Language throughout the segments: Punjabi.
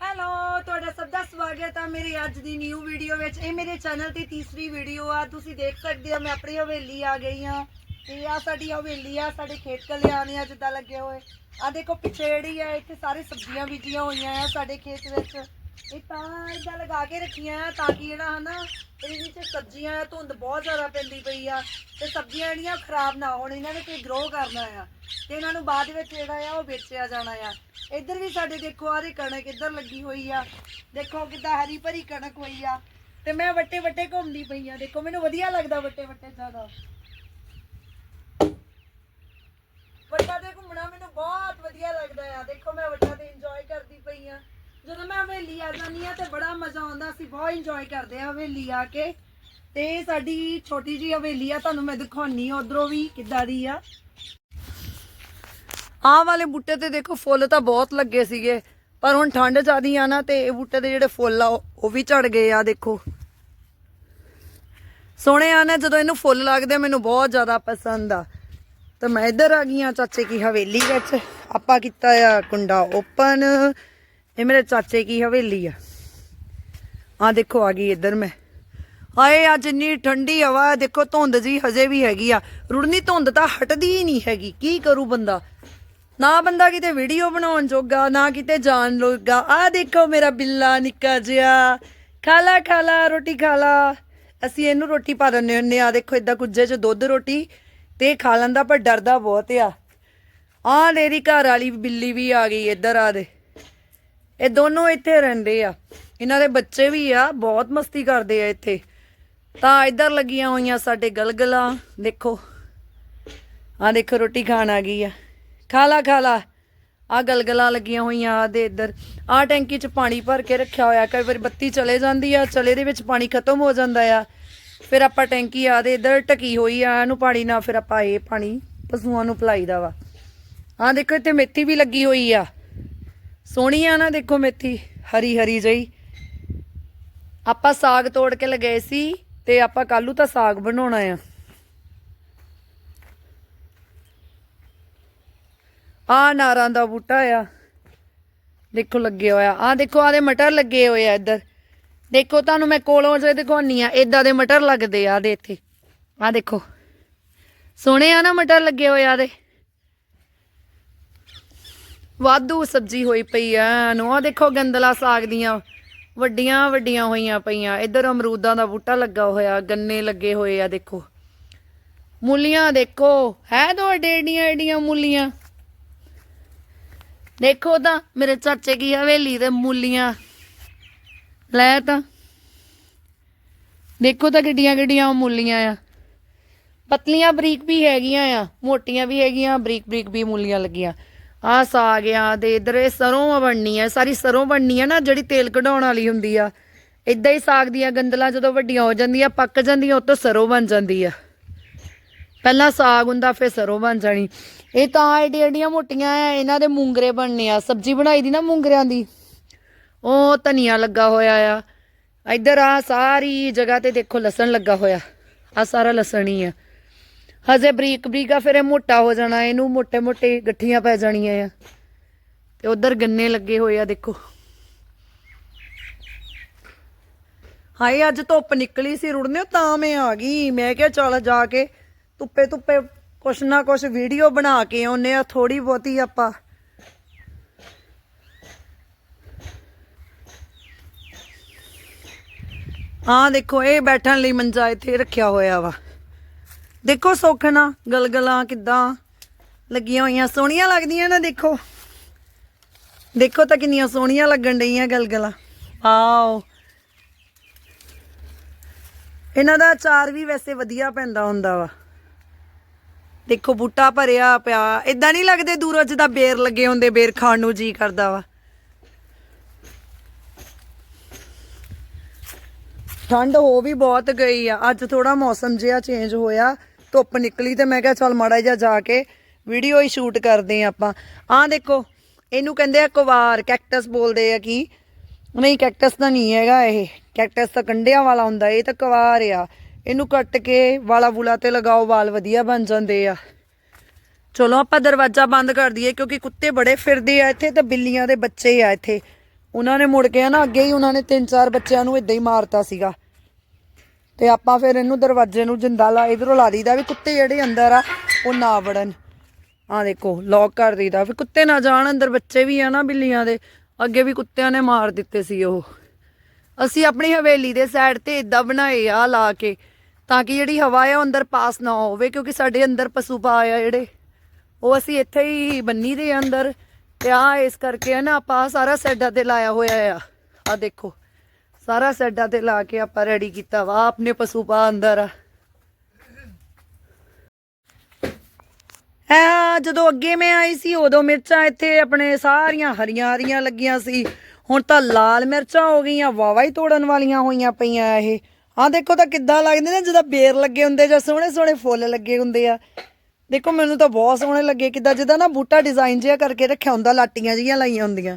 ਹੈਲੋ, ਤੁਹਾਡਾ ਸਭ ਦਾ ਸਵਾਗਤ ਆ ਮੇਰੀ ਅੱਜ ਦੀ ਨਿਊ ਵੀਡੀਓ ਵਿੱਚ। ਇਹ ਮੇਰੇ ਚੈਨਲ 'ਤੇ ਤੀਸਰੀ ਵੀਡੀਓ ਆ। ਤੁਸੀਂ ਦੇਖ ਸਕਦੇ ਹੋ, ਮੈਂ ਆਪਣੀ ਹਵੇਲੀ ਆ ਗਈ ਆ ਤੇ ਆ ਸਾਡੀ ਹਵੇਲੀ ਆ, ਸਾਡੇ ਖੇਤ ਕਲਿਆਣ ਆ ਜਿੱਦਾਂ ਲੱਗੇ ਹੋਏ। ਆ ਦੇਖੋ ਪਿੱਛੇ ਜਿਹੜੀ ਆ, ਇੱਥੇ ਸਾਰੇ ਸਬਜ਼ੀਆਂ ਬੀਜੀਆਂ ਹੋਈਆਂ ਆ ਸਾਡੇ ਖੇਤ ਵਿੱਚ। ਇਹ ਤਾਂ ਇਦਾਂ ਲਗਾ ਕੇ ਰੱਖੀਆਂ ਆ ਤਾਂ ਕਿ ਜਿਹੜਾ ਹਨਾ, ਇਹਦੇ ਵਿੱਚ ਸਬਜ਼ੀਆਂ, ਧੁੰਦ ਬਹੁਤ ਜ਼ਿਆਦਾ ਪੈਂਦੀ ਪਈ ਆ। ਤੇ ਸਬਜ਼ੀਆਂ ਜਿਹੜੀਆਂ ਖਰਾਬ ਨਾ ਹੋਣ, ਇਹਨਾਂ ਨੇ ਤੇ ਗਰੋ ਕਰਨਾ ਆ। ਤੇ ਇਹਨਾਂ ਨੂੰ ਬਾਅਦ ਵਿੱਚ ਜਿਹੜਾ ਆ, ਉਹ ਵੇਚਿਆ ਜਾਣਾ ਆ। ਇੱਧਰ ਵੀ ਸਾਡੇ ਦੇਖੋ, ਆਹ ਕਣਕ ਇੱਧਰ ਲੱਗੀ ਹੋਈ ਆ। ਦੇਖੋ ਕਿੱਦਾਂ ਹਰੀ ਭਰੀ ਕਣਕ ਹੋਈ ਆ। ਤੇ ਮੈਂ ਵੱਟੇ ਵੱਟੇ ਘੁੰਮਦੀ ਪਈ ਆ। ਦੇਖੋ, ਮੈਨੂੰ ਵਧੀਆ ਲੱਗਦਾ ਵੱਟੇ ਵੱਟੇ ਜ਼ਿਆਦਾ। ਵੱਟਾਂ ਤੇ ਘੁੰਮਣਾ ਮੈਨੂੰ ਬਹੁਤ ਵਧੀਆ ਲੱਗਦਾ ਆ। ਦੇਖੋ, ਮੈਂ ਵੱਟਾਂ ਤੇ ਇੰਜੋਏ ਕਰਦੀ ਪਈ ਆ। ਜਦੋਂ ਮੈਂ ਹਵੇਲੀ ਆ ਜਾਂਦੀ ਆ ਤੇ ਬੜਾ ਮਜ਼ਾ ਆਉਂਦਾ, ਅਸੀਂ ਬਹੁਤ ਇੰਜੋਏ ਕਰਦੇ ਆ ਹਵੇਲੀ ਆ ਕੇ। ਤੇ ਸਾਡੀ ਛੋਟੀ ਜੀ ਹਵੇਲੀ ਆ, ਤੁਹਾਨੂੰ ਮੈਂ ਦਿਖਾਉਣੀ ਉਧਰੋਂ ਵੀ ਕਿੱਦਾਂ ਦੀ ਆ। ਆਹ ਵਾਲੇ ਬੂਟੇ ਤੇ ਦੇਖੋ ਫੁੱਲ ਤਾਂ ਬਹੁਤ ਲੱਗੇ ਸੀਗੇ, ਪਰ ਹੁਣ ਠੰਡ ਜ਼ਿਆਦੀ ਆ ਨਾ ਤੇ ਇਹ ਬੂਟੇ ਦੇ ਜਿਹੜੇ ਫੁੱਲ ਆ, ਉਹ ਵੀ ਝੜ ਗਏ ਆ, ਦੇਖੋ। ਸੋਹਣੇ ਆ ਨਾ, ਜਦੋਂ ਇਹਨੂੰ ਫੁੱਲ ਲੱਗਦੇ ਮੈਨੂੰ ਬਹੁਤ ਜ਼ਿਆਦਾ ਪਸੰਦ ਆ। ਤਾਂ ਮੈਂ ਇੱਧਰ ਆ ਗਈ ਆ ਚਾਚੇ ਕੀ ਹਵੇਲੀ ਵਿੱਚ। ਆਪਾਂ ਕੀਤਾ ਆ ਕੁੰਡਾ ਓਪਨ। ਇਹ ਮੇਰੇ ਚਾਚੇ ਕੀ ਹਵੇਲੀ ਆ। ਆ ਦੇਖੋ, ਆ ਗਈ ਇੱਧਰ ਮੈਂ। ਹਾਏ, ਅੱਜ ਇੰਨੀ ਠੰਡੀ ਹਵਾ ਦੇਖੋ, ਧੁੰਦ ਜੀ ਹਜੇ ਵੀ ਹੈਗੀ ਆ। ਰੁੜਨੀ ਧੁੰਦ ਤਾਂ ਹਟਦੀ ਹੀ ਨਹੀਂ ਹੈਗੀ। ਕੀ ਕਰੂ ਬੰਦਾ? ਨਾ ਬੰਦਾ ਕਿਤੇ ਵੀਡੀਓ ਬਣਾਉਣ ਜੋਗਾ, ਨਾ ਕਿਤੇ ਜਾਣ ਲੋਗਾ। ਆ ਦੇਖੋ ਮੇਰਾ ਬਿੱਲਾ ਨਿੱਕਾ ਜਿਹਾ। ਖਾਲਾ ਖਾਲਾ, ਰੋਟੀ ਖਾਲਾ। ਅਸੀਂ ਇਹਨੂੰ ਰੋਟੀ ਪਾ ਦਿੰਦੇ ਹੁੰਨੇ ਆ ਦੇਖੋ ਇਦਾਂ ਕੁੱਜੇ 'ਚ ਦੁੱਧ, ਰੋਟੀ ਤੇ ਖਾ ਲੈਂਦਾ, ਪਰ ਡਰਦਾ ਬਹੁਤ ਆ। ਆ ਮੇਰੀ ਘਰ ਵਾਲੀ ਬਿੱਲੀ ਵੀ ਆ ਗਈ ਇੱਧਰ ਆ ਦੇ। ਇਹ ਦੋਨੋਂ ਇੱਥੇ ਰਹਿੰਦੇ ਆ। ਇਹਨਾਂ ਦੇ ਬੱਚੇ ਵੀ ਆ, ਬਹੁਤ ਮਸਤੀ ਕਰਦੇ ਆ ਇੱਥੇ। ਤਾਂ ਇੱਧਰ ਲੱਗੀਆਂ ਹੋਈਆਂ ਸਾਡੇ ਗਲਗਲਾਂ। ਦੇਖੋ ਆ ਦੇਖੋ ਰੋਟੀ ਖਾਣ ਆ ਗਈ ਆ। ਖਾਲਾ ਖਾਲਾ। ਆ ਗਲਗਲਾਂ ਲੱਗੀਆਂ ਹੋਈਆਂ ਆ ਦੇ ਇੱਧਰ। ਆ ਟੈਂਕੀ 'ਚ ਪਾਣੀ ਭਰ ਕੇ ਰੱਖਿਆ ਹੋਇਆ, ਕਈ ਵਾਰੀ ਬੱਤੀ ਚਲੇ ਜਾਂਦੀ ਆ, ਚਲੇ ਦੇ ਵਿੱਚ ਪਾਣੀ ਖਤਮ ਹੋ ਜਾਂਦਾ ਆ। ਫਿਰ ਆਪਾਂ ਟੈਂਕੀ ਆ ਦੇ ਇੱਧਰ ਟਕੀ ਹੋਈ ਆ, ਇਹਨੂੰ ਪਾਣੀ ਨਾ ਫਿਰ ਆਪਾਂ ਇਹ ਪਾਣੀ ਪਸ਼ੂਆਂ ਨੂੰ ਪਿਲਾਈਦਾ ਵਾ। ਆ ਦੇਖੋ, ਇੱਥੇ ਮੇਥੀ ਵੀ ਲੱਗੀ ਹੋਈ ਆ। ਸੋਹਣੀ ਆ ਨਾ ਦੇਖੋ ਮੇਥੀ, ਹਰੀ ਹਰੀ ਜਈ। ਆਪਾਂ ਸਾਗ ਤੋੜ ਕੇ ਲਗਾਏ ਸੀ ਤੇ ਆਪਾਂ ਕੱਲੂ ਤਾਂ ਸਾਗ ਬਣਾਉਣਾ ਆ। ਆ ਨਾਰਾਂ ਦਾ ਬੂਟਾ ਆ। ਦੇਖੋ ਲੱਗੇ ਹੋਇਆ। ਆ ਦੇਖੋ ਆਦੇ ਮਟਰ ਲੱਗੇ ਹੋਏ ਆ ਇੱਧਰ। ਦੇਖੋ, ਤੁਹਾਨੂੰ ਮੈਂ ਕੋਲੋਂ ਜੇ ਦਿਖਾਉਣੀ ਆ। ਇਦਾਂ ਦੇ ਮਟਰ ਲੱਗਦੇ ਆ ਦੇ ਇੱਥੇ। ਆ ਦੇਖੋ। ਸੋਹਣੇ ਆ ਨਾ ਮਟਰ ਲੱਗੇ ਹੋਏ ਆ ਦੇ। ਵਾਧੂ ਸਬਜ਼ੀ ਹੋਈ ਪਈ ਆ। ਨੂੰ ਆ ਦੇਖੋ, ਗੰਦਲਾ ਸਾਗ ਦੀਆਂ ਵੱਡੀਆਂ ਵੱਡੀਆਂ ਹੋਈਆਂ ਪਈਆਂ। ਇੱਧਰ ਅਮਰੂਦਾਂ ਦਾ ਬੂਟਾ ਲੱਗਾ ਹੋਇਆ। ਗੰਨੇ ਲੱਗੇ ਹੋਏ ਆ, ਦੇਖੋ। ਮੂਲੀਆਂ ਦੇਖੋ। ਹੈ ਤੁਹਾਡੇ ਏਡੀਆਂ ਏਡੀਆਂ ਮੂਲੀਆਂ? ਦੇਖੋ ਤਾਂ ਮੇਰੇ ਚਾਚੇ ਕੀ ਹਵੇਲੀ ਦੇ ਮੂਲੀਆਂ। ਲੈ ਤਾਂ। ਦੇਖੋ ਤਾਂ ਕਿੱਡੀਆਂ ਕਿੱਡੀਆਂ ਮੂਲੀਆਂ ਆ। ਪਤਲੀਆਂ ਬਰੀਕ ਵੀ ਹੈਗੀਆਂ ਆ, ਮੋਟੀਆਂ ਵੀ ਹੈਗੀਆਂ, ਬਰੀਕ ਬਰੀਕ ਵੀ ਮੂਲੀਆਂ ਲੱਗੀਆਂ। ਆ ਸਾਗ ਆ ਤੇ ਇਧਰ ਇਹ ਸਰੋਂ ਬਣਨੀ ਆ। ਸਾਰੀ ਸਰੋਂ ਬਣਨੀ ਆ ਨਾ, ਜਿਹੜੀ ਤੇਲ ਕਢਾਉਣ ਵਾਲੀ ਹੁੰਦੀ ਆ। ਇਦਾਂ ਹੀ ਸਾਗ ਦੀਆਂ ਗੰਦਲਾਂ ਜਦੋਂ ਵੱਡੀਆਂ ਹੋ ਜਾਂਦੀਆਂ, ਪੱਕ ਜਾਂਦੀਆਂ ਉਹ ਸਰੋਂ ਬਣ ਜਾਂਦੀ ਆ। ਪਹਿਲਾਂ ਸਾਗ ਹੁੰਦਾ, ਫਿਰ ਸਰੋਂ ਬਣ ਜਾਣੀ। ਇਹ ਤਾਂ ਏਡੀਆਂ ਏਡੀਆਂ ਮੋਟੀਆਂ ਆ ਇਹਨਾਂ ਦੇ ਮੂੰਗਰੇ ਬਣਨੇ ਆ। ਸਬਜ਼ੀ ਬਣਾਈ ਦੀ ਨਾ ਮੂੰਗਰਿਆਂ ਦੀ। ਉਹ ਧਨੀਆ ਲੱਗਾ ਹੋਇਆ ਆ। ਇੱਧਰ ਆ, ਸਾਰੀ ਜਗ੍ਹਾ ਤੇ ਦੇਖੋ ਲਸਣ ਲੱਗਾ ਹੋਇਆ। ਆ ਸਾਰਾ ਲਸਣ ਹੀ ਆ। ਹਜੇ ਬਰੀਕ ਬਰੀਕ ਫਿਰ ਇਹ ਮੋਟਾ ਹੋ ਜਾਣਾ। ਇਹਨੂੰ ਮੋਟੇ ਮੋਟੇ ਗੱਠੀਆਂ ਪੈ ਜਾਣੀਆਂ ਆ। ਤੇ ਉਧਰ ਗੰਨੇ ਲੱਗੇ ਹੋਏ ਆ, ਦੇਖੋ। ਹਾਏ, ਅੱਜ ਧੁੱਪ ਨਿਕਲੀ ਸੀ, ਰੁੜਨੇ, ਤਾਂ ਮੈਂ ਆ ਗਈ। ਮੈਂ ਕਿਹਾ ਚੱਲ ਜਾ ਕੇ ਧੁੱਪੇ ਧੁੱਪੇ ਕੁਛ ਨਾ ਕੁਛ ਵੀਡੀਓ ਬਣਾ ਕੇ ਆਉਨੇ ਆ ਥੋੜੀ ਬਹੁਤੀ ਆਪਾਂ। ਹਾਂ ਦੇਖੋ, ਇਹ ਬੈਠਣ ਲਈ ਮੰਜਾ ਇੱਥੇ ਰੱਖਿਆ ਹੋਇਆ ਵਾ। ਦੇਖੋ ਸੋਖਣਾ, ਗਲਗਲਾਂ ਕਿੱਦਾਂ ਲੱਗੀਆਂ ਹੋਈਆਂ। ਸੋਹਣੀਆਂ ਲੱਗਦੀਆਂ ਨਾ, ਦੇਖੋ। ਦੇਖੋ ਤਾਂ ਕਿੰਨੀਆਂ ਸੋਹਣੀਆਂ ਲੱਗਣ ਡਈਆਂ ਗਲਗਲਾਂ। ਆਓ। ਇਹਨਾਂ ਦਾ ਅਚਾਰ ਵੀ ਵੈਸੇ ਵਧੀਆ ਪੈਂਦਾ ਹੁੰਦਾ ਵਾ। ਦੇਖੋ ਬੂਟਾ ਭਰਿਆ ਪਿਆ। ਇਦਾਂ ਨਹੀਂ ਲੱਗਦੇ ਦੂਰੋਂ ਜਿੱਦਾਂ ਬੇਰ ਲੱਗੇ ਹੁੰਦੇ, ਬੇਰ ਖਾਣ ਨੂੰ ਜੀ ਕਰਦਾ ਵਾ। ਠੰਡ ਹੋ ਵੀ ਬਹੁਤ ਗਈ ਆ। ਅੱਜ ਥੋੜਾ ਮੌਸਮ ਜਿਹਾ ਚੇਂਜ ਹੋਇਆ। ਧੁੱਪ ਨਿਕਲੀ ਤੇ ਮੈਂ ਕਿਹਾ ਚੱਲ ਮਾੜਾ ਜਿਹਾ ਜਾ ਕੇ ਵੀਡੀਓ ਹੀ ਸ਼ੂਟ ਕਰਦੇ ਆ ਆਪਾਂ। ਆਹ ਦੇਖੋ, ਇਹਨੂੰ ਕਹਿੰਦੇ ਆ ਕੁਵਾਰ ਕੈਕਟਸ ਬੋਲਦੇ ਆ ਕੀ? ਨਹੀਂ ਕੈਕਟਸ ਤਾਂ ਨਹੀਂ ਹੈਗਾ ਇਹ। ਕੈਕਟਸ ਤਾਂ ਕੰਡਿਆਂ ਵਾਲਾ ਹੁੰਦਾ, ਇਹ ਤਾਂ ਕੁਵਾਰ ਆ। ਇਹਨੂੰ ਕੱਟ ਕੇ ਵਾਲਾ ਵੂਲਾ ਤੇ ਲਗਾਓ, ਵਾਲ ਵਧੀਆ ਬਣ ਜਾਂਦੇ ਆ। ਚਲੋ, ਆਪਾਂ ਦਰਵਾਜ਼ਾ ਬੰਦ ਕਰ ਦਈਏ ਕਿਉਂਕਿ ਕੁੱਤੇ ਬੜੇ ਫਿਰਦੇ ਆ ਇੱਥੇ ਤਾਂ ਬਿੱਲੀਆਂ ਦੇ ਬੱਚੇ ਆ ਇੱਥੇ। ਉਹਨਾਂ ਨੇ ਮੁੜ ਕੇ ਨਾ ਅੱਗੇ ਹੀ ਉਹਨਾਂ ਨੇ ਤਿੰਨ ਚਾਰ ਬੱਚਿਆਂ ਨੂੰ ਇਦਾਂ ਹੀ ਮਾਰਤਾ ਸੀਗਾ। ਤੇ ਆਪਾਂ ਫਿਰ ਇਹਨੂੰ ਦਰਵਾਜ਼ੇ ਨੂੰ ਜਿੰਦਾ ਲਾ, ਇਧਰੋਂ ਲਾ ਦਈਦਾ ਵੀ ਕੁੱਤੇ ਜਿਹੜੇ ਅੰਦਰ ਆ, ਉਹ ਨਾ ਵੜਨ। ਆ ਦੇਖੋ ਲੌਕ ਕਰ ਦਈਦਾ ਵੀ ਕੁੱਤੇ ਨਾ ਜਾਣ, ਅੰਦਰ ਬੱਚੇ ਵੀ ਆ ਨਾ ਬਿੱਲੀਆਂ ਦੇ। ਅੱਗੇ ਵੀ ਕੁੱਤਿਆਂ ਨੇ ਮਾਰ ਦਿੱਤੇ ਸੀ ਉਹ। ਅਸੀਂ ਆਪਣੀ ਹਵੇਲੀ ਦੇ ਸਾਈਡ ਤੇ ਇਦਾਂ ਬਣਾਏ ਆ ਲਾ ਕੇ, ਤਾਂ ਕਿ ਜਿਹੜੀ ਹਵਾ ਆ ਉਹ ਅੰਦਰ ਪਾਸ ਨਾ ਹੋਵੇ, ਕਿਉਂਕਿ ਸਾਡੇ ਅੰਦਰ ਪਸ਼ੂ ਪਾ ਆ ਜਿਹੜੇ। ਉਹ ਅਸੀਂ ਇੱਥੇ ਹੀ ਬੰਨੀ ਦੇ ਆ ਅੰਦਰ, ਤੇ ਆ ਇਸ ਕਰਕੇ ਆ ਨਾ ਆਪਾਂ ਸਾਰਾ ਸੈੱਡਾਂ ਤੇ ਲਾਇਆ ਹੋਇਆ ਆ। ਆ ਦੇਖੋ, ਸਾਰਾ ਸੈੱਡਾਂ ਤੇ ਲਾ ਕੇ ਆਪਾਂ ਰੈਡੀ ਕੀਤਾ ਵਾ ਆਪਣੇ ਪਸ਼ੂ ਪਾ ਅੰਦਰ ਆ। ਜਦੋਂ ਅੱਗੇ ਮੈਂ ਆਈ ਸੀ, ਉਦੋਂ ਮਿਰਚਾਂ ਇੱਥੇ ਆਪਣੇ ਸਾਰੀਆਂ ਹਰੀਆਂ ਹਰੀਆਂ ਲੱਗੀਆਂ ਸੀ। ਹੁਣ ਤਾਂ ਲਾਲ ਮਿਰਚਾਂ ਹੋ ਗਈਆਂ ਵਾਵਾ ਹੀ ਤੋੜਨ ਵਾਲੀਆਂ ਹੋਈਆਂ ਪਈਆਂ ਇਹ। ਆਹ ਦੇਖੋ ਤਾਂ ਕਿੱਦਾਂ ਲੱਗਦੇ ਨੇ, ਜਦੋਂ ਬੇਰ ਲੱਗੇ ਹੁੰਦੇ ਜਾਂ ਸੋਹਣੇ ਸੋਹਣੇ ਫੁੱਲ ਲੱਗੇ ਹੁੰਦੇ ਆ। ਦੇਖੋ, ਮੈਨੂੰ ਤਾਂ ਬਹੁਤ ਸੋਹਣੇ ਲੱਗੇ, ਕਿੱਦਾਂ ਜਿੱਦਾਂ ਨਾ ਬੂਟਾ ਡਿਜ਼ਾਈਨ ਜਿਹਾ ਕਰਕੇ ਰੱਖਿਆ ਹੁੰਦਾ, ਲਾਟੀਆਂ ਜੀਆਂ ਲਾਈਆਂ ਹੁੰਦੀਆਂ।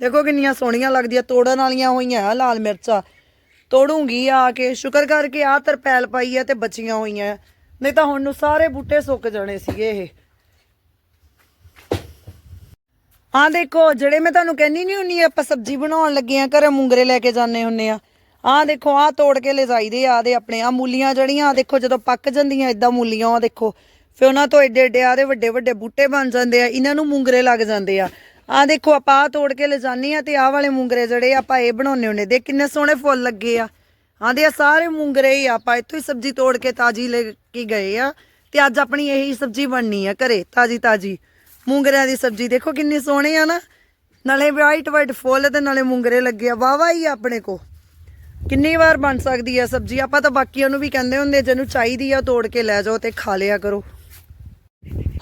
ਦੇਖੋ ਕਿੰਨੀਆਂ ਸੋਹਣੀਆਂ ਲੱਗਦੀਆਂ, ਤੋੜਨ ਵਾਲੀਆਂ ਹੋਈਆਂ ਆ ਲਾਲ ਮਿਰਚਾਂ। ਤੋੜੂੰਗੀ ਆ ਕੇ, ਸ਼ੁਕਰ ਕਰਕੇ ਆ ਤਰਪੈਲ ਪਾਈ ਆ ਤੇ ਬਚੀਆਂ ਹੋਈਆਂ ਨਹੀਂ ਤਾਂ ਹੁਣ ਨੂੰ ਸਾਰੇ ਬੂਟੇ ਸੁੱਕ ਜਾਣੇ ਸੀਗੇ ਇਹ। ਆ ਦੇਖੋ, ਜਿਹੜੇ ਮੈਂ ਤੁਹਾਨੂੰ ਕਹਿੰਦੀ ਨਹੀਂ ਹੁੰਨੀ, ਆਪਾਂ ਸਬਜ਼ੀ ਬਣਾਉਣ ਲੱਗੇ ਆ, ਘਰੇ ਮੂੰਗਰੇ ਲੈ ਕੇ ਜਾਂਦੇ ਹੁੰਨੇ ਆ। ਆ ਦੇਖੋ ਆ ਤੋੜ ਕੇ ਲੈ ਜਾਈਦੇ ਆ ਦੇ ਆਪਣੇ ਆ ਮੂਲੀਆਂ ਜਿਹੜੀਆਂ ਆ ਦੇਖੋ, ਜਦੋਂ ਪੱਕ ਜਾਂਦੀਆਂ ਇਦਾਂ ਮੂਲੀਆਂ ਆ ਦੇਖੋ। ਫਿਰ ਉਹਨਾਂ ਤੋਂ ਏਡੇ ਏਡੇ ਆ ਦੇ ਵੱਡੇ ਵੱਡੇ ਬੂਟੇ ਬਣ ਜਾਂਦੇ ਆ, ਇਹਨਾਂ ਨੂੰ ਮੂੰਗਰੇ ਲੱਗ ਜਾਂਦੇ ਆ। ਆ ਦੇਖੋ, ਆਪਾਂ ਆ ਤੋੜ ਕੇ ਲੈ ਜਾਂਦੇ ਆ ਤੇ ਆ ਵਾਲੇ ਮੂੰਗਰੇ ਜਿਹੜੇ ਆਪਾਂ ਇਹ ਬਣਾਉਨੇ ਹੁੰਨੇ ਦੇ ਕਿੰਨੇ ਸੋਹਣੇ ਫੁੱਲ ਲੱਗੇ ਆ। ਆਂਦੇ ਆ ਸਾਰੇ ਮੂੰਗਰੇ ਹੀ ਆਪਾਂ ਇੱਥੋਂ ਹੀ ਸਬਜ਼ੀ ਤੋੜ ਕੇ ਤਾਜੀ ਲੈ ਕੇ ਗਏ ਆ। ਤੇ ਅੱਜ ਆਪਣੀ ਇਹੀ ਸਬਜ਼ੀ ਬਣਨੀ ਆ ਘਰੇ, ਤਾਜੀ ਤਾਜੀ। ਮੂੰਗਰਿਆਂ ਦੀ ਸਬਜ਼ੀ, ਦੇਖੋ ਕਿੰਨੀ ਸੋਹਣੀ ਆ ਨਾ। ਨਾਲੇ ਵਾਈਟ ਵਾਈਟ ਫੁੱਲ ਤੇ ਨਾਲੇ ਮੂੰਗਰੇ ਲੱਗੇ ਆ। ਵਾਵਾ ਹੀ ਆਪਣੇ ਕੋ ਕਿੰਨੀ ਵਾਰ ਬਣ ਸਕਦੀ ਆ ਸਬਜ਼ੀ? ਆਪਾਂ ਤਾਂ ਬਾਕੀਆਂ ਨੂੰ ਵੀ ਕਹਿੰਦੇ ਹੁੰਦੇ ਜਿਹਨੂੰ ਚਾਹੀਦੀ ਆ ਤੋੜ ਕੇ ਲੈ ਜਾਓ ਤੇ ਖਾ ਲਿਆ ਕਰੋ।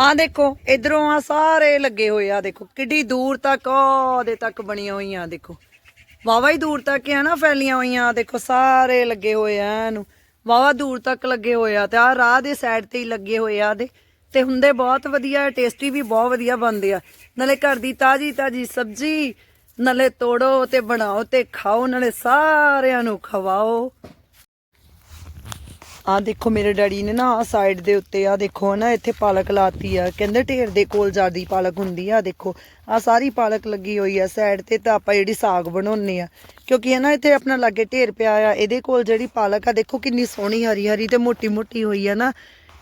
ਆ ਦੇਖੋ, ਇਧਰੋਂ ਆ ਸਾਰੇ ਲੱਗੇ ਹੋਏ ਆ, ਦੇਖੋ। ਕਿੱਡੀ ਦੂਰ ਤੱਕ, ਉਹਦੇ ਤੱਕ ਬਣੀਆਂ ਹੋਈਆਂ, ਦੇਖੋ। ਵਾਵਾ ਹੀ ਦੂਰ ਤੱਕ ਆ ਨਾ, ਫੈਲੀਆਂ ਹੋਈਆਂ, ਦੇਖੋ, ਸਾਰੇ ਲੱਗੇ ਹੋਏ ਆ ਇਹਨੂੰ। ਵਾਵਾ ਦੂਰ ਤੱਕ ਲੱਗੇ ਹੋਏ ਆ ਤੇ ਆ ਰਾਹ ਦੇ ਸਾਈਡ ਤੇ ਹੀ ਲੱਗੇ ਹੋਏ ਆ ਦੇ ਤੇ ਹੁੰਦੇ ਬਹੁਤ ਵਧੀਆ ਟੇਸਟੀ ਵੀ ਬਹੁਤ ਵਧੀਆ ਬਣਦੇ ਆ। ਨਾਲੇ ਘਰ ਦੀ ਤਾਜੀ ਤਾਜੀ ਸਬਜ਼ੀ, ਨਾਲੇ ਤੋੜੋ ਤੇ ਬਣਾਓ ਤੇ ਖਾਓ, ਨਾਲੇ ਸਾਰਿਆਂ ਨੂੰ ਖਵਾਓ। ਆ ਦੇਖੋ ਮੇਰੇ ਡੈਡੀ ਨੇ ਨਾ ਆ ਸਾਈਡ ਦੇ ਉੱਤੇ ਆ ਦੇਖੋ ਨਾ ਇੱਥੇ ਪਾਲਕ ਲਾਤੀ ਆ। ਕਹਿੰਦੇ ਢੇਰ ਦੇ ਕੋਲ ਜਿਆਦੀ ਪਾਲਕ ਹੁੰਦੀ ਆ ਦੇਖੋ। ਆ ਸਾਰੀ ਪਾਲਕ ਲੱਗੀ ਹੋਈ ਆ ਸਾਈਡ ਤੇ, ਤਾਂ ਆਪਾਂ ਜਿਹੜੀ ਸਾਗ ਬਣਾਉਨੇ ਆ। ਕਿਉਂਕਿ ਇਹ ਨਾ ਇੱਥੇ ਆਪਣਾ ਲਾਗੇ ਢੇਰ ਪਿਆ ਆ, ਇਹਦੇ ਕੋਲ ਜਿਹੜੀ ਪਾਲਕ ਆ, ਦੇਖੋ ਕਿੰਨੀ ਸੋਹਣੀ ਹਰੀ ਹਰੀ ਤੇ ਮੋਟੀ ਮੋਟੀ ਹੋਈ ਆ ਨਾ।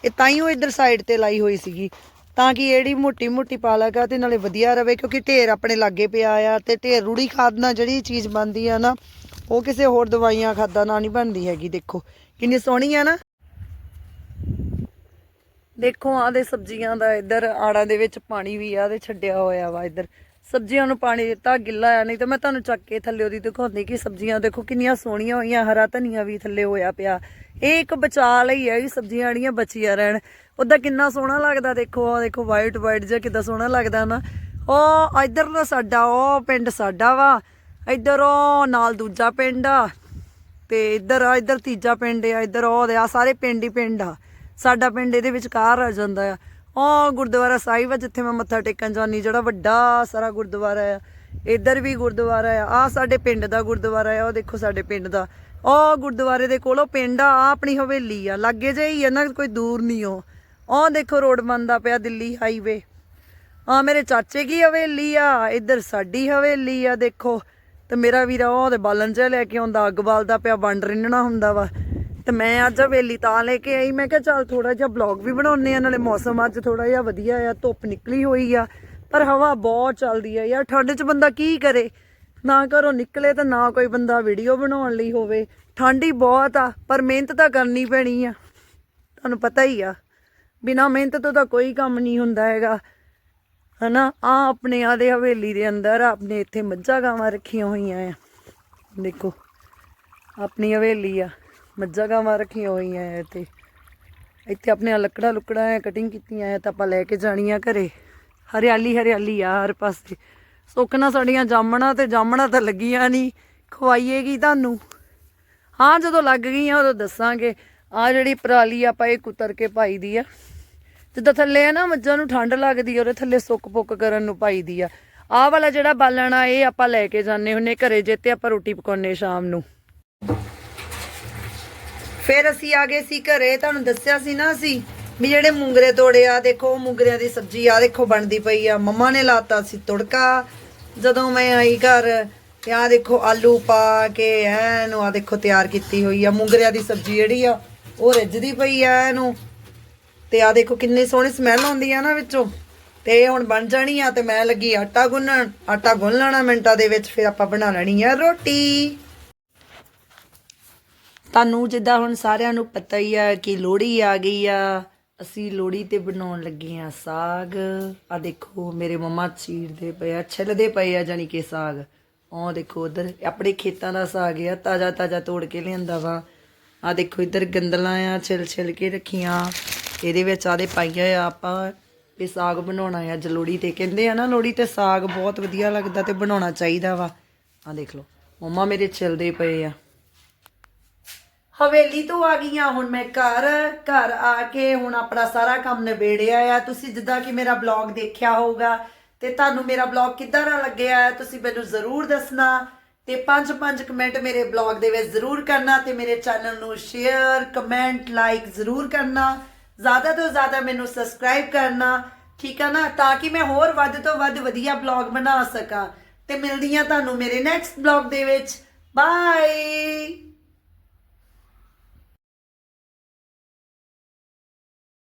ਇਹ ਤਾਂ ਹੀ ਉਹ ਇੱਧਰ ਸਾਈਡ ਤੇ ਲਾਈ ਹੋਈ ਸੀਗੀ। ਤਾਂ ਕਿ ਜਿਹੜੀ ਮੋਟੀ ਮੋਟੀ ਪਾਲਕ ਆ ਤੇ ਨਾਲੇ ਵਧੀਆ ਰਵੇ, ਕਿਉਂਕਿ ਢੇਰ ਆਪਣੇ ਲਾਗੇ ਪਿਆ ਆ ਤੇ ਢੇਰ ਰੂੜੀ ਖਾਦ ਨਾਲ ਜਿਹੜੀ ਚੀਜ਼ ਬਣਦੀ ਆ ਨਾ, ਉਹ ਕਿਸੇ ਹੋਰ ਦਵਾਈਆਂ ਖਾਦਾਂ ਨਾਲ ਨਹੀਂ ਬਣਦੀ ਹੈਗੀ, ਦੇਖੋ। ਕਿੰਨੀ ਸੋਹਣੀ ਆ ਨਾ। ਦੇਖੋ, ਆਹ ਦੇ ਸਬਜ਼ੀਆਂ ਦਾ ਇੱਧਰ ਆੜਾਂ ਦੇ ਵਿੱਚ ਪਾਣੀ ਵੀ ਆ ਤੇ ਛੱਡਿਆ ਹੋਇਆ ਵਾ ਇੱਧਰ। ਸਬਜ਼ੀਆਂ ਨੂੰ ਪਾਣੀ ਦਿੱਤਾ, ਗਿੱਲਾ ਆ, ਨਹੀਂ ਤਾਂ ਮੈਂ ਤੁਹਾਨੂੰ ਚੱਕ ਕੇ ਥੱਲੇ ਉਹਦੀ ਦਿਖਾਉਂਦੀ ਕਿ ਸਬਜ਼ੀਆਂ ਦੇਖੋ ਕਿੰਨੀਆਂ ਸੋਹਣੀਆਂ ਹੋਈਆਂ, ਹਰਾ ਧਨੀਆ ਵੀ ਥੱਲੇ ਹੋਇਆ ਪਿਆ। ਇਹ ਇੱਕ ਬਚਾ ਲਈ ਹੈ ਇਹ ਸਬਜ਼ੀਆਂ ਜਿਹੜੀਆਂ ਬਚੀਆਂ ਰਹਿਣ। ਉਹਦਾ ਕਿੰਨਾ ਸੋਹਣਾ ਲੱਗਦਾ, ਦੇਖੋ ਆ ਦੇਖੋ ਵਾਈਟ ਵਾਈਟ ਜਿਹਾ ਕਿੱਦਾਂ ਸੋਹਣਾ ਲੱਗਦਾ ਨਾ। ਉਹ ਇੱਧਰ ਦਾ ਸਾਡਾ, ਉਹ ਪਿੰਡ ਸਾਡਾ ਵਾ। ਇੱਧਰ ਉਹ ਨਾਲ ਦੂਜਾ ਪਿੰਡ ਆ। ਤੇ ਇੱਧਰ ਆ, ਇੱਧਰ ਤੀਜਾ ਪਿੰਡ ਆ, ਇੱਧਰ ਉਹ ਦੇ ਆ ਸਾਰੇ ਪਿੰਡ ਹੀ ਪਿੰਡ ਆ। ਸਾਡਾ ਪਿੰਡ ਇਹਦੇ ਵਿਚਕਾਰ ਆ ਜਾਂਦਾ ਆ। ਉਹ ਗੁਰਦੁਆਰਾ ਸਾਹਿਬ ਆ ਜਿੱਥੇ ਮੈਂ ਮੱਥਾ ਟੇਕਣ ਜਾਂਦੀ, ਜਿਹੜਾ ਵੱਡਾ ਸਾਰਾ ਗੁਰਦੁਆਰਾ ਆ। ਇੱਧਰ ਵੀ ਗੁਰਦੁਆਰਾ ਆ ਆ ਸਾਡੇ ਪਿੰਡ ਦਾ ਗੁਰਦੁਆਰਾ ਆ, ਉਹ ਦੇਖੋ ਸਾਡੇ ਪਿੰਡ ਦਾ। ਉਹ ਗੁਰਦੁਆਰੇ ਦੇ ਕੋਲੋਂ ਪਿੰਡ ਆ, ਆਹ ਆਪਣੀ ਹਵੇਲੀ ਆ, ਲਾਗੇ ਜਿਹੀ ਹੀ ਆ, ਨਾ ਕੋਈ ਦੂਰ ਨਹੀਂ ਉਹ। ਉਹ ਦੇਖੋ ਰੋਡ ਬੰਦਾ ਪਿਆ ਦਿੱਲੀ ਹਾਈਵੇ। ਆ ਮੇਰੇ ਚਾਚੇ ਕੀ ਹਵੇਲੀ ਆ, ਇੱਧਰ ਸਾਡੀ ਹਵੇਲੀ ਆ, ਦੇਖੋ। ਤੇ ਮੇਰਾ ਵੀਰਾ ਉਹ ਤੇ ਬਾਲਣ ਜਿਹਾ ਲੈ ਕੇ ਆਉਂਦਾ, ਅੱਗ ਬਾਲਦਾ ਪਿਆ, ਵੰਡ ਰਿੰਨਣਾ ਹੁੰਦਾ ਵਾ। ਤੇ ਮੈਂ ਅੱਜ ਹਵੇਲੀ ਤਾਂ ਲੈ ਕੇ ਆਈ, ਮੈਂ ਕਿਹਾ ਚੱਲ ਥੋੜਾ ਜਿਹਾ ਬਲੌਗ ਵੀ ਬਣਾਉਣੇ ਆ ਨਾਲੇ ਮੌਸਮ ਅੱਜ ਥੋੜਾ ਜਿਹਾ ਵਧੀਆ ਆ, ਧੁੱਪ ਨਿਕਲੀ ਹੋਈ ਆ, ਪਰ ਹਵਾ ਬਹੁਤ ਚੱਲਦੀ ਆ ਯਾਰ, ਠੰਡ 'ਚ ਬੰਦਾ ਕੀ ਕਰੇ? ਨਾ ਘਰੋਂ ਨਿਕਲੇ ਤਾਂ ਨਾ ਕੋਈ ਬੰਦਾ ਵੀਡੀਓ ਬਣਾਉਣ ਲਈ ਹੋਵੇ। ਠੰਡ ਹੀ ਬਹੁਤ ਆ, ਪਰ ਮਿਹਨਤ ਤਾਂ ਕਰਨੀ ਪੈਣੀ ਆ। ਤੁਹਾਨੂੰ ਪਤਾ ਹੀ ਆ, ਬਿਨਾ ਮਿਹਨਤ ਤੋਂ ਤਾਂ ਕੋਈ ਕੰਮ ਨਹੀਂ ਹੁੰਦਾ ਹੈਗਾ। ਹਨਾ? ਆ ਆਪਣੇ ਆਦੇ ਹਵੇਲੀ ਦੇ ਅੰਦਰ ਆਪਣੇ ਇੱਥੇ ਮੱਝਾਂ ਗਾਵਾਂ ਰੱਖੀਆਂ ਹੋਈਆਂ ਆ। ਦੇਖੋ, ਆਪਣੀ ਹਵੇਲੀ ਆ। ਮੱਝਾਂ ਗਾਵਾਂ ਰੱਖੀਆਂ ਹੋਈਆਂ ਆ ਇੱਥੇ। ਇੱਥੇ ਆਪਣੇ ਲੱਕੜਾ ਲੁਕੜਾ ਆ ਕਟਿੰਗ ਕੀਤੀਆਂ ਆ ਤਾਂ ਆਪਾਂ ਲੈ ਕੇ ਜਾਣੀਆਂ ਘਰੇ। ਹਰਿਆਲੀ ਹਰਿਆਲੀ ਆ ਹਰ ਪਾਸੇ। ਸੁੱਕਣਾ ਸਾਡੀਆਂ ਜਾਮਣਾ ਤੇ ਜਾਮਣਾ ਤਾਂ ਲੱਗੀਆਂ ਨਹੀਂ ਖਵਾਈਏਗੀ ਤੁਹਾਨੂੰ। ਹਾਂ, ਜਦੋਂ ਲੱਗ ਗਈਆਂ ਉਦੋਂ ਦੱਸਾਂਗੇ। ਆ ਜਿਹੜੀ ਪਰਾਲੀ ਆਪਾਂ ਇਹ ਕੁਤਰ ਕੇ ਪਾਈ ਦੀ ਆ। ਜਿੱਦਾਂ ਥੱਲੇ ਆ ਨਾ ਮੱਝਾਂ ਨੂੰ ਠੰਡ ਲੱਗਦੀ ਆ, ਉਹਦੇ ਥੱਲੇ ਸੁੱਕ ਪੁੱਕ ਕਰਨ ਨੂੰ ਪਾਈ ਦੀ ਆ। ਆਹ ਵਾਲਾ ਜਿਹੜਾ ਬਾਲਣ ਆ, ਇਹ ਆਪਾਂ ਲੈ ਕੇ ਜਾਂਦੇ ਹੁੰਨੇ ਘਰੇ ਜੇ ਤੇ ਆਪਾਂ ਰੋਟੀ ਪਕਾਉਨੇ ਸ਼ਾਮ ਨੂੰ। ਫਿਰ ਅਸੀਂ ਆ ਗਏ ਸੀ ਘਰੇ, ਤੁਹਾਨੂੰ ਦੱਸਿਆ ਸੀ ਨਾ ਅਸੀਂ, ਵੀ ਜਿਹੜੇ ਮੂੰਗਰੇ ਤੋੜੇ ਆ, ਦੇਖੋ ਮੂੰਗਰਿਆਂ ਦੀ ਸਬਜ਼ੀ ਆ, ਦੇਖੋ ਬਣਦੀ ਪਈ ਆ। ਮੰਮਾ ਨੇ ਲਾਤਾ ਸੀ ਤੁੜਕਾ। ਜਦੋਂ ਮੈਂ ਆਈ ਘਰ, ਤੇ ਆ ਦੇਖੋ ਆਲੂ ਪਾ ਕੇ, ਐਨ ਆ ਦੇਖੋ ਤਿਆਰ ਕੀਤੀ ਹੋਈ ਆ, ਮੂੰਗਰਿਆਂ ਦੀ ਸਬਜ਼ੀ ਜਿਹੜੀ ਆ, ਉਹ ਰਿੱਝਦੀ ਪਈ ਆ ਇਹਨੂੰ ਤੇ ਆ ਦੇਖੋ ਕਿੰਨੀ ਸੋਹਣੀ ਸਮੈਲ ਆਉਂਦੀ ਆ ਨਾ ਵਿੱਚੋਂ। ਤੇ ਇਹ ਹੁਣ ਬਣ ਜਾਣੀ ਆ, ਤੇ ਮੈਂ ਲੱਗੀ ਆਟਾ ਗੁੰਨਣ। ਆਟਾ ਗੁੰਨ ਲੈਣਾ ਮਿੰਟਾਂ ਦੇ ਵਿੱਚ, ਫਿਰ ਆਪਾਂ ਬਣਾ ਲੈਣੀ ਆ ਰੋਟੀ। ਤੁਹਾਨੂੰ ਜਿੱਦਾਂ ਹੁਣ ਸਾਰਿਆਂ ਨੂੰ ਪਤਾ ਹੀ ਆ ਕਿ ਲੋਹੜੀ ਆ ਗਈ ਆ, ਅਸੀਂ ਲੋਹੜੀ ਤੇ ਬਣਾਉਣ ਲੱਗੇ ਆ ਸਾਗ। ਆ ਦੇਖੋ, ਮੇਰੇ ਮੰਮਾ ਚੀਰਦੇ ਪਏ ਆ, ਛਿੱਲਦੇ ਪਏ ਆ ਜਾਨੀ ਕਿ ਸਾਗ। ਉਹ ਦੇਖੋ ਉਧਰ, ਆਪਣੇ ਖੇਤਾਂ ਦਾ ਸਾਗ ਆ, ਤਾਜ਼ਾ ਤਾਜ਼ਾ ਤੋੜ ਕੇ ਲਿਆਂਦਾ ਵਾ। ਆ ਦੇਖੋ ਇੱਧਰ ਗੰਦਲਾਂ ਆ, ਛਿਲ ਛਿਲ ਕੇ ਰੱਖੀਆਂ। ਇਹਦੇ ਵਿੱਚ ਆਦੇ ਪਾਈਆਂ ਆ ਆਪਾਂ ਇਹ ਸਾਗ ਬਣਾਉਣਾ ਆ। ਅੱਜ ਲੋਹੜੀ ਤੇ ਕਹਿੰਦੇ ਆ ਨਾ, ਲੋਹੜੀ ਤੇ ਸਾਗ ਬਹੁਤ ਵਧੀਆ ਲੱਗਦਾ ਤੇ ਬਣਾਉਣਾ ਚਾਹੀਦਾ ਵਾ। ਆ ਦੇਖ ਲਓ, ਮੰਮਾ ਮੇਰੇ ਛਿਲਦੇ ਪਏ ਆ। ਹਵੇਲੀ ਤੋਂ ਆ ਗਈਆਂ, ਹੁਣ ਮੈਂ ਘਰ ਘਰ ਆ ਕੇ ਹੁਣ ਆਪਣਾ ਸਾਰਾ ਕੰਮ ਨਿਬੇੜਿਆ ਆ। ਤੁਸੀਂ ਜਿੱਦਾਂ ਕਿ ਮੇਰਾ ਬਲੌਗ ਦੇਖਿਆ ਹੋਊਗਾ, ਤੇ ਤੁਹਾਨੂੰ ਮੇਰਾ ਬਲੌਗ ਕਿੱਦਾਂ ਦਾ ਲੱਗਿਆ, ਤੁਸੀਂ ਮੈਨੂੰ ਜ਼ਰੂਰ ਦੱਸਣਾ। ਤੇ ਪੰਜ ਪੰਜ ਕਮੈਂਟ ਮੇਰੇ ਬਲੌਗ ਦੇ ਵਿੱਚ ਜ਼ਰੂਰ ਕਰਨਾ ਤੇ ਮੇਰੇ ਚੈਨਲ ਨੂੰ ਸ਼ੇਅਰ, ਕਮੈਂਟ, ਲਾਈਕ ਜ਼ਰੂਰ ਕਰਨਾ। ਜ਼ਿਆਦਾ ਤੋਂ ਜ਼ਿਆਦਾ ਮੈਨੂੰ ਸਬਸਕ੍ਰਾਈਬ ਕਰਨਾ, ਠੀਕ ਆ ਨਾ? ਤਾਂ ਕਿ ਮੈਂ ਹੋਰ ਵੱਧ ਤੋਂ ਵੱਧ ਵਧੀਆ ਬਲੌਗ ਬਣਾ ਸਕਾਂ। ਤੇ ਮਿਲਦੀ ਆ ਤੁਹਾਨੂੰ ਮੇਰੇ ਨੈਕਸਟ ਬਲੌਗ ਦੇ ਵਿੱਚ। ਬਾਏ!